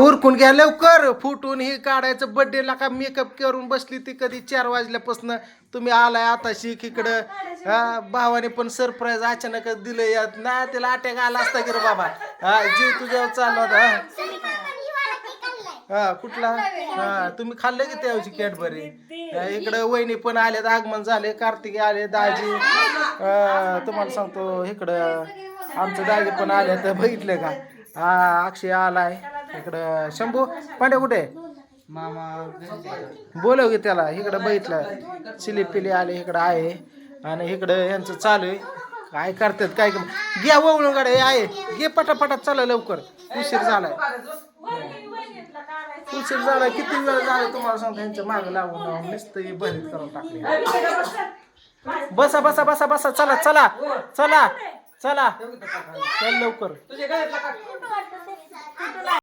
उरकून घ्या लवकर. फुटून ही काढायचं. बड्डेला का मेकअप करून बसली ती कधी चार वाजल्यापासून. तुम्ही आलाय आता शिक इकडं. भावाने पण सरप्राईज अचानकच दिलं यात ना त्याला अटॅक आला असता की रे बाबा? हा जीव तुझ्यावर चालला होता. हा. कुठला? हा तुम्ही खाल्लं की त्यावेळी कॅडबरी? इकडं वहिनी पण आलेत आगमन झाले कार्तिक आले दाजी. तुम्हाला सांगतो इकडं आमचं दाजी पण आले तर बघितलं का? हा अक्षय आलाय. इकडं शंभू पांड्या कुठे? बोलव की त्याला इकडं बघितलं चिली पिली आले इकडं आहे. आणि इकडं यांचं चालू आहे. काय करतात काय घ्या वळून गाड्या हे आहे. घे पटापटात चला लवकर. उशीर झालाय. उशीर झाला किती वेळ झाला तुम्हाला सांगतो यांच्या मागं लागून लागून नुसतं भरीत करून टाकले. बसा बसा बसा बसा चला चला चला चला. चल लवकर.